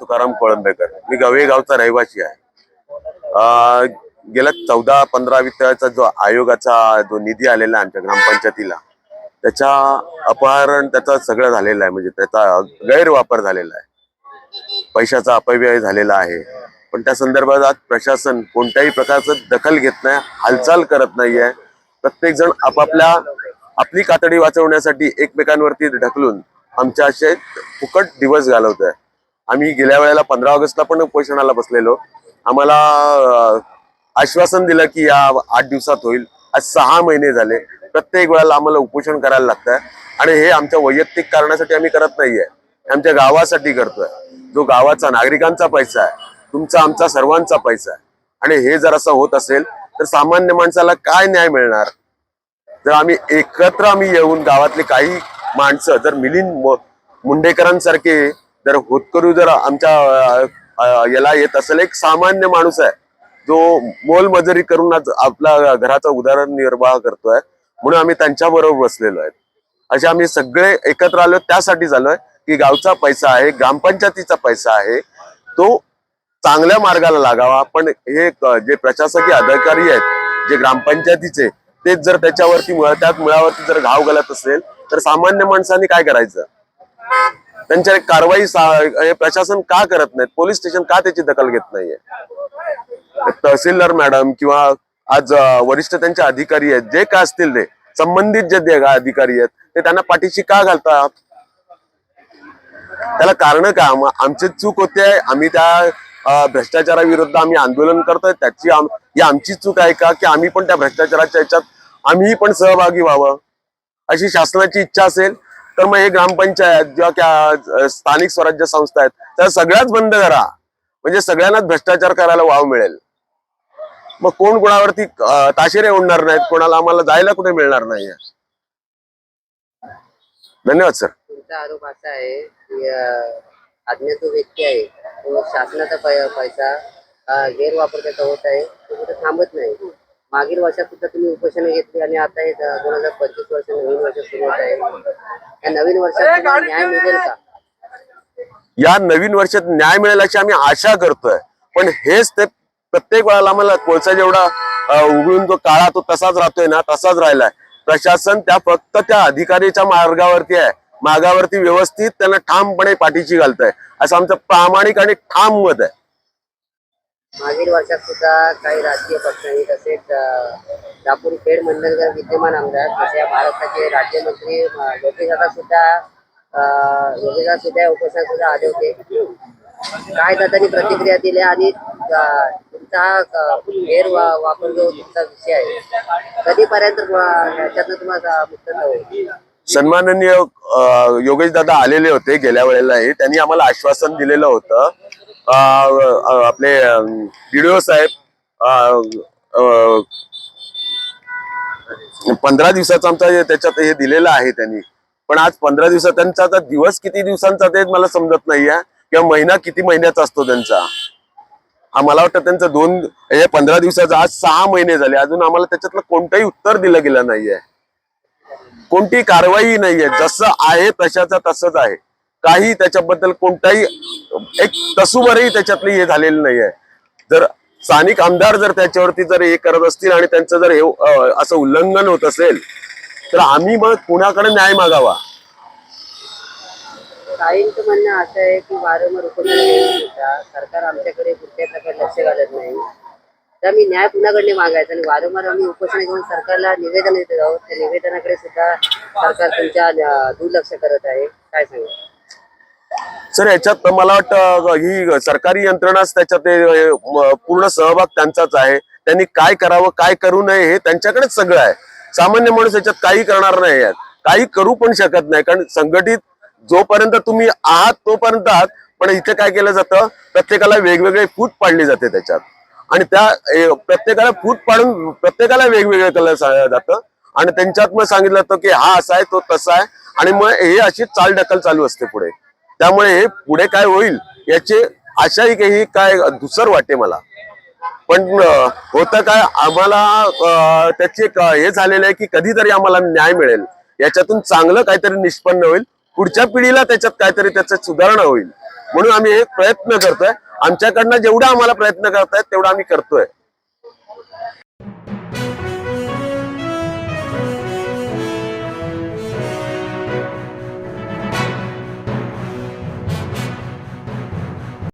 तुकाराम कोळंबेकर. मी गवे गावचा रहिवासी आहे. गेल्या चौदा पंधरा वित्ताचा जो आयोगाचा जो निधी आलेला आमच्या ग्रामपंचायतीला त्याच्या अपहरण त्याचा सगळं झालेला आहे. म्हणजे त्याचा गैरवापर झालेला आहे. पैशाचा अपव्यय झालेला आहे. पण त्या संदर्भात आज प्रशासन कोणत्याही प्रकारचं दखल घेत नाही हालचाल करत नाहीये. प्रत्येक जण आपापल्या आपली कातडी वाचवण्यासाठी एकमेकांवरती ढकलून आमच्या असे फुकट दिवस घालवत आहे आम्ही गेल्या वेळेला पंधरा ऑगस्टला पण उपोषणाला बसलेलो. आम्हाला आश्वासन दिलं की या आठ दिवसात होईल. आज सहा महिने झाले. प्रत्येक वेळेला आम्हाला उपोषण करायला लागतंय. आणि हे आमच्या वैयक्तिक कारणासाठी आम्ही करत नाहीये. आमच्या गावासाठी करतोय. जो गावाचा नागरिकांचा पैसा आहे तुमचा आमचा सर्वांचा पैसा आहे. आणि हे जर असं होत असेल तर सामान्य माणसाला काय न्याय मिळणार? जर आम्ही एकत्र आम्ही येऊन गावातले काही माणसं जर मिलिंद मुंडेकरांसारखे तर होतकरू जर आमच्या याला येत असेल एक सामान्य माणूस आहे जो मोलमजुरी करून आपला घराचा उदाहरणनिर्वाह करतोय म्हणून आम्ही त्यांच्या बरोबर बसलेलो आहे. असे आम्ही सगळे एकत्र आलो त्यासाठी झालोय की गावचा पैसा आहे ग्रामपंचायतीचा पैसा आहे तो चांगल्या मार्गाला लागावा. पण हे जे प्रशासकीय अधिकारी आहेत जे ग्रामपंचायतीचे तेच जर त्याच्यावरती मुळा- मुळावरती जर घाव घालत असेल तर सामान्य माणसांनी काय करायचं? त्यांच्या कारवाई प्रशासन का करत नाहीत? पोलीस स्टेशन का त्याची दखल घेत नाहीये? तहसीलदार मॅडम किंवा आज वरिष्ठ त्यांचे अधिकारी आहेत जे काय असतील ते संबंधित जे अधिकारी आहेत ते त्यांना पाठीशी का घालतात? त्याला कारण का आमची चूक होते आम्ही त्या भ्रष्टाचाराविरुद्ध आम्ही आंदोलन करतोय त्याची आम- ही आमची चूक आहे का? की आम्ही पण त्या भ्रष्टाचाराच्या याच्यात आम्हीही पण सहभागी व्हावं? अशी शासनाची इच्छा असेल तर मग हे ग्रामपंचायत किंवा स्थानिक स्वराज्य संस्था आहेत त्या सगळ्याच बंद करा. म्हणजे सगळ्यांनाच भ्रष्टाचार करायला वाव मिळेल. मग कोण कोणावरती ताशेरे ओढणार नाहीत कोणाला आम्हाला जायला कुठे मिळणार नाही धन्यवाद सर. तुमचा आरोप असा आहे की आज्ञा तो जो व्यक्ती आहे. तो शासनाचा पैसा गैरवापर त्याचा होत आहे. तो कुठे थांबत नाही. मागील वर्षात सुद्धा तुम्ही उपोषण घेतली आणि आता हे दोन हजार पंचवीस वर्ष नवीन वर्ष सुरू होत आहे. या नवीन वर्षात न्याय मिळेल का? या नवीन वर्षात न्याय मिळेल अशी आम्ही आशा करतोय. पण हेच ते प्रत्येक वेळेला आम्हाला कोळसा जेवढा उघडून जो काळा तो तसाच राहतोय ना तसाच राहिलाय. प्रशासन त्या फक्त त्या अधिकारीच्या मार्गावरती आहे. मार्गावरती व्यवस्थित त्यांना ठामपणे पाठीशी घालतंय. असं आमचं प्रामाणिक आणि ठाम मत आहे. मागील वर्षात सुद्धा काही राजकीय पक्षांनी तसेच अं, खेड मंडलकर विद्यमान आमदार तसे महाराष्ट्राचे राज्यमंत्री अं, सुद्धा अं, सुद्धा उपस्थित सुद्धा आले होते. काय त्यांनी प्रतिक्रिया दिल्या आणि तुमचा गैर वा- वापर जो तुमचा विषय आहे कधीपर्यंत याच्यातनं तुम्हाला मुक्तता होईल सन्माननीय योगेश दादा आलेले होते गेल्या वेळेलाही. त्यांनी आम्हाला आश्वासन दिलेलं होतं. आपले व्हिडिओ साहेब पंधरा दिवसाचा आमचा त्याच्यात हे दिलेलं आहे त्यांनी. पण आज पंधरा दिवसात त्यांचा आता दिवस किती दिवसांचा ते मला समजत नाहीये. किंवा महिना किती महिन्याचा असतो त्यांचा. हा मला वाटतं त्यांचं दोन हे पंधरा दिवसाचा आज सहा महिने झाले. अजून आम्हाला त्याच्यातलं कोणतंही उत्तर दिलं गेलं नाहीये. कोणती कारवाई नाहीये. जसं आहे तशाचा तसंच आहे. काही त्याच्याबद्दल कोणताही एक तसूभरही त्याच्यातली हे झालेलं नाहीये. जर स्थानिक आमदार जर त्याच्यावरती जर हे करत असतील आणि त्यांचं जर हे असं उल्लंघन होत असेल तर आम्ही मग कुणाकडे न्याय मागावा? काहींचं म्हणणं असं आहे की वारंवार उपोषण सरकार आमच्याकडे कुठल्याकडे लक्ष घालत नाही. तर आम्ही न्याय कुणाकडे मागायचं? आणि वारंवार आम्ही उपोषण घेऊन सरकारला निवेदन देत आहोत. त्या निवेदनाकडे सुद्धा सरकार तुमच्या दुर्लक्ष करत आहे. काय सांगा सर याच्यात मला वाटतं ही सरकारी यंत्रणाच त्याच्यात पूर्ण सहभाग त्यांचाच आहे. त्यांनी काय करावं काय करू नये हे त्यांच्याकडेच सगळं आहे. सामान्य माणूस याच्यात काही करणार नाही काही करू पण शकत नाही कारण संघटित जोपर्यंत तुम्ही आहात तोपर्यंत आहात. पण इथे काय केलं जातं प्रत्येकाला वेगवेगळे फूट पाडली जाते त्याच्यात. आणि त्या प्रत्येकाला फूट पाडून प्रत्येकाला वेगवेगळं केलं जातं. आणि त्यांच्यात मग सांगितलं जातं की हा असा आहे तो तसा आहे. आणि मग हे अशी चालढकल चालू असते पुढे. त्यामुळे पुढे काय होईल याची आशाही काही काय दुसर वाटते मला. पण होतं काय आम्हाला त्याचे हे झालेलं आहे की कधीतरी आम्हाला न्याय मिळेल. याच्यातून चांगलं काहीतरी निष्पन्न होईल. पुढच्या पिढीला त्याच्यात काहीतरी त्याच्यात सुधारणा होईल. म्हणून आम्ही हे प्रयत्न करतोय. आमच्याकडनं जेवढा आम्हाला प्रयत्न करतायत तेवढा आम्ही करतोय.